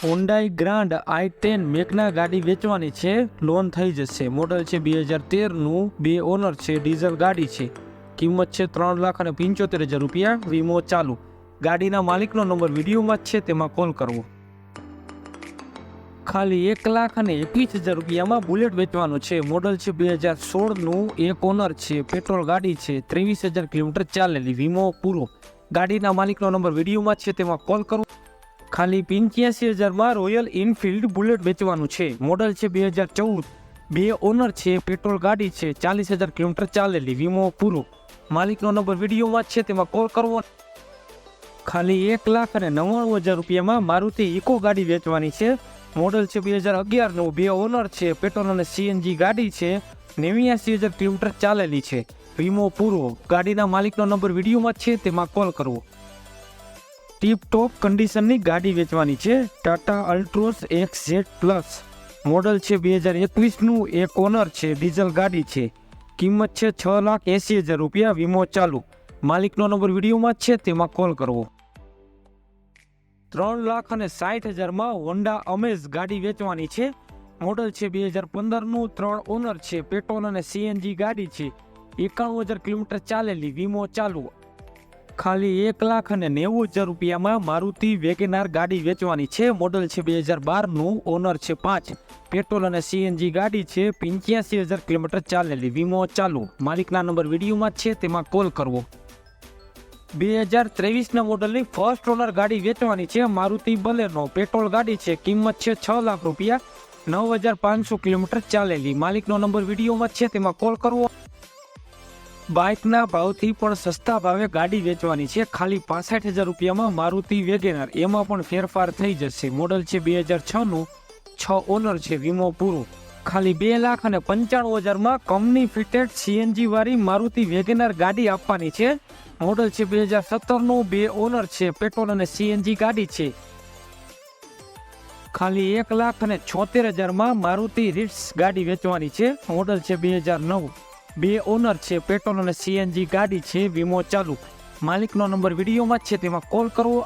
Hyundai grand i ten મેકના ગાડી વેચવાની છે. લોન થઈ જશે. મોડલ છે બે હજાર તેરનું બે ઓનર છે ડીઝલ ગાડી છે. કિંમત છે ત્રણ લાખ અને પંચોતેર હજાર રૂપિયા. વીમો ચાલુ. ગાડીના માલિકનો નંબર વિડીયોમાં જ છે. તેમાં કોલ કરવો. ખાલી એક લાખ અને એકવીસ હજાર રૂપિયામાં બુલેટ વેચવાનું છે. મોડલ છે બે હજાર સોળનું એક ઓનર છે. પેટ્રોલ ગાડી છે. ત્રેવીસ હજાર કિલોમીટર ચાલેલી. વીમો પૂરો. ગાડીના માલિકનો નંબર વિડીયોમાં છે. તેમાં કોલ કરો ખાલી પંચ્યાસી હજારમાં રોયલ ઇનફિલ્ડ બુલેટ વેચવાનું છે. મોડલ છે બે હજાર ચૌદ. બે ઓનર છે પેટ્રોલ ગાડી છે, ચાલીસ હજાર કિલોમીટર ચાલેલી વીમો પૂરો. માલિકનો નંબર વિડીયોમાં છે, તેમાં કોલ કરવો. ખાલી એક લાખ અને નવ્વાણું હજાર રૂપિયામાં મારુતિ ઇકો ગાડી વેચવાની છે. મોડલ છે બે હજાર અગિયારનું. બે ઓનર છે પેટ્રોલ અને સીએનજી ગાડી છે. નેવ્યાસી હજાર કિલોમીટર ચાલેલી છે. વીમો પૂરો. ગાડીના માલિકનો નંબર વિડીયોમાં છે, તેમાં કોલ કરવો. ટીપ ટોપ કન્ડિશનની ગાડી વેચવાની છે. Tata Altroz X Z plus model છે બે હજાર એકવીસનું. એક ઓનર છે ડીઝલ ગાડી છે. કિંમત છે છ લાખ એંસી હજાર રૂપિયા. વીમો ચાલુ. માલિકનો નંબર વિડીયોમાં છે, તેમાં કોલ કરવો. ત્રણ લાખ અને સાઠ હજારમાં હોન્ડા અમેઝ ગાડી વેચવાની છે. મોડલ છે બે હજાર પંદરનું. ત્રણ ઓનર છે પેટ્રોલ અને સીએનજી ગાડી છે. એકાણું હજાર કિલોમીટર ચાલેલી, વીમો ચાલુ. ખાલી એક લાખ અને નેવું હજાર રૂપિયામાં મારુતિ વેગેનાર ગાડી વેચવાની છે. મોડલ છે બે હજાર બારનું, ઓનર છે પાંચ. પેટ્રોલ અને સીએનજી ગાડી છે પંચ્યાસી હજાર કિલોમીટર ચાલેલી. વીમો ચાલુ. માલિકના નંબર વિડીયોમાં છે, તેમાં કોલ કરવો. બે હજાર ત્રેવીસના મોડલની ફર્સ્ટ ઓનર ગાડી વેચવાની છે. મારુતિ બલેનો. પેટ્રોલ ગાડી છે, કિંમત છે છ લાખ રૂપિયા. નવ હજાર પાંચસો કિલોમીટર ચાલેલી. માલિકનો નંબર વિડીયોમાં છે, તેમાં કોલ કરવો. બાઇકના ભાવથી પણ સસ્તા ભાવે ગાડી વેચવાની છે. ખાલી પાસઠ હજાર રૂપિયામાં મારુતિ વેગેનાર. એમાં પણ ફેરફાર થઈ જશે. મોડલ છે બે હજાર છનું. છ ઓનર છે વીમો પૂરો. ખાલી બે લાખ અને પંચાણું હજારમાં કંપની ફિટેડ સીએનજી વાળી મારુતિ વેગેનાર ગાડી આપવાની છે. મોડલ છે બે હજાર સત્તરનું. બે ઓનર છે પેટ્રોલ અને સીએનજી ગાડી છે. ખાલી એક લાખ અને છોતેર હજારમાં મારુતિ રિટ્સ ગાડી વેચવાની છે. મોડલ છે બે હજાર નવ. બે ઓનર છે, પેટ્રોલ અને સીએનજી ગાડી છે, વીમો ચાલુ. માલિકનો નંબર વિડીયોમાં છે, તેમાં કોલ કરવો